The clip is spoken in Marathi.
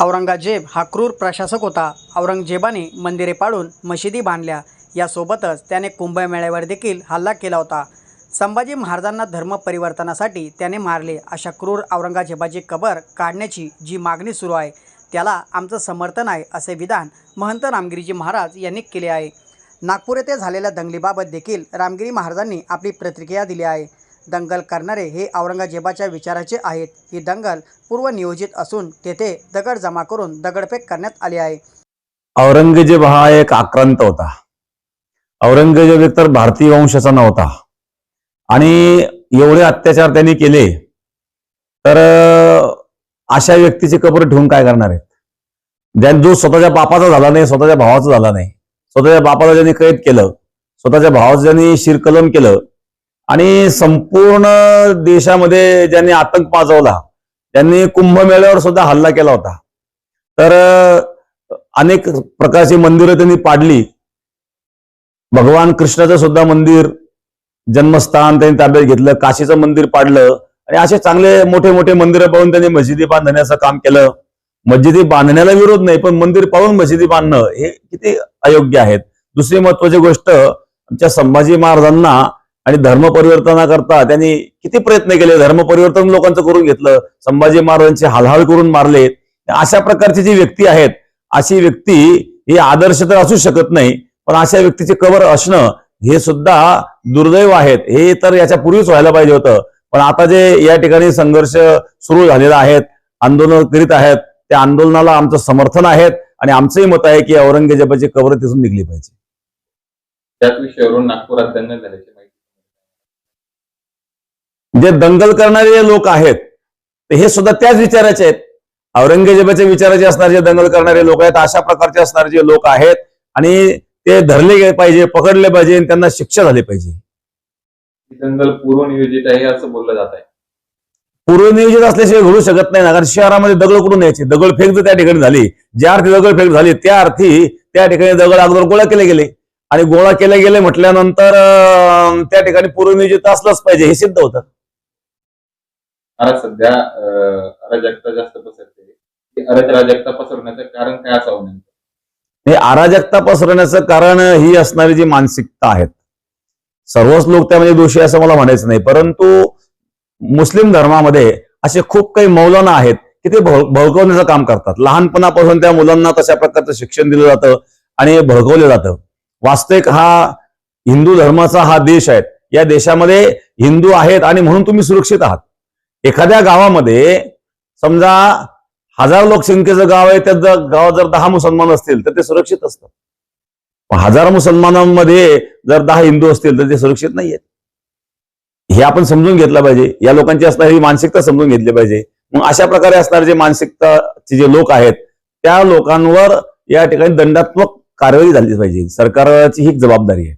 औरंगजेब हा क्रूर प्रशासक होता. औरंगजेबाने मंदिरे पाडून मशिदी बांधल्या. यासोबतच त्याने कुंभमेळ्यावर देखील हल्ला केला होता. संभाजी महाराजांना धर्म परिवर्तनासाठी त्याने मारले. अशा क्रूर औरंगजेबाची कबर काढण्याची जी मागणी सुरू आहे त्याला आमचं समर्थन आहे असे विधान महंत रामगिरीजी महाराज यांनी केले आहे. नागपूर येथे झालेल्या दंगलीबाबत देखील रामगिरी महाराजांनी आपली प्रतिक्रिया दिली आहे. दंगल करणारे हे औरंगजेबाच्या विचाराचे आहेत. ही दंगल पूर्वनियोजित असून तेथे दगड जमा करून दगडफेक करण्यात आली आहे. औरंगजेब हा एक आक्रांत होता. औरंगजेब एकतर भारतीय वंशाचा नव्हता. आणि एवढे अत्याचार त्यांनी केले तर अशा व्यक्तीचे कबर ठेवून काय करणार आहेत? ज्या जो स्वतःच्या बापाचा झाला नाही स्वतःच्या भावाचा झाला नाही. स्वतःच्या बापाला ज्यांनी कैद केलं स्वतःच्या भावाचं ज्यांनी शिरकलम केलं आणि संपूर्ण देशामध्ये ज्यांनी आतंक माजवला त्यांनी कुंभमेळ्यावर सुद्धा हल्ला केला होता. तर अनेक प्रकारची मंदिरं त्यांनी पाडली. भगवान कृष्णाचं सुद्धा मंदिर जन्मस्थान त्यांनी ताब्यात घेतलं काशीचं मंदिर पाडलं. आणि असे चांगले मोठे मोठे मंदिरं पाहून त्यांनी मशिदी बांधण्याचं काम केलं. मस्जिदी बांधण्याला विरोध नाही पण मंदिर पाहून मशिदी बांधणं हे किती अयोग्य आहेत. दुसरी महत्वाची गोष्ट आमच्या संभाजी महाराजांना आणि धर्मपरिवर्तनाकरता त्यांनी किती प्रयत्न केले? धर्म परिवर्तन लोकांचं करून घेतलं. संभाजी महाराजांची हालहाल करून मारले. अशा प्रकारची जी व्यक्ती आहेत अशी व्यक्ती ही आदर्श तर असू शकत नाही पण अशा व्यक्तीची कवर असणं हे सुद्धा दुर्दैव आहेत. हे तर याच्या पूर्वीच व्हायला पाहिजे होतं. पण आता जे या ठिकाणी संघर्ष सुरू झालेला आहेत आंदोलन करीत आहेत त्या आंदोलनाला आमचं समर्थन आहेत आणि आमचंही मत आहे की औरंगजेबाची कवर तिथून निघली पाहिजे. त्याच विषयावरून नागपुरात जे दंगल करणारे जे लोक आहेत ते हे सुद्धा त्याच विचाराचे आहेत. औरंगजेबाच्या विचाराचे असणारे जे दंगल करणारे लोक आहेत अशा प्रकारचे असणारे जे लोक आहेत आणि ते धरले पाहिजे पकडले पाहिजे आणि त्यांना शिक्षा झाली पाहिजे. दंगल पूर्वनियोजित आहे असं बोललं जात आहे. पूर्वनियोजित असल्याशिवाय घडू शकत नाही. ना कारण शहरामध्ये दगड कुठून यायचे दगडफेक जर त्या ठिकाणी झाली. ज्या अर्थी दगडफेक झाली त्या अर्थी त्या ठिकाणी दगड अगोदर गोळा केले गेले. आणि गोळा केले गेले म्हटल्यानंतर त्या ठिकाणी पूर्वनियोजित असलंच पाहिजे हे सिद्ध होतं. आता सध्या अराजकता जास्त पसरते. अराजकता पसरवण्याचं कारण काय असावं नेमकं? हे अराजकता पसरण्याचं कारण ही असणारी जी मानसिकता आहेत. सर्वच लोक त्यामध्ये दोषी असं मला म्हणायचं नाही. परंतु मुस्लिम धर्मामध्ये असे खूप काही मौलाना आहेत की ते भळकवण्याचं भडकवण्याचं काम करतात. लहानपणापासून त्या मुलांना तशा प्रकारचं शिक्षण दिलं जातं आणि भडकवलं जातं. वास्तविक हा हिंदू धर्माचा हा देश आहे. या देशामध्ये हिंदू आहेत आणि म्हणून तुम्ही सुरक्षित आहात. एखाद्या गावामध्ये समजा हजार लोकसंख्येचं गाव आहे त्या गावात जर दहा मुसलमान असतील तर ते सुरक्षित असतं. पण हजार मुसलमानांमध्ये जर दहा हिंदू असतील तर ते सुरक्षित नाही आहेत हे आपण समजून घेतलं पाहिजे. या लोकांची असणारी मानसिकता समजून घेतली पाहिजे. मग अशा प्रकारे असणारे जे मानसिकताचे जे लोक आहेत त्या लोकांवर या ठिकाणी दंडात्मक कारवाई झाली पाहिजे. सरकारची ही जबाबदारी आहे.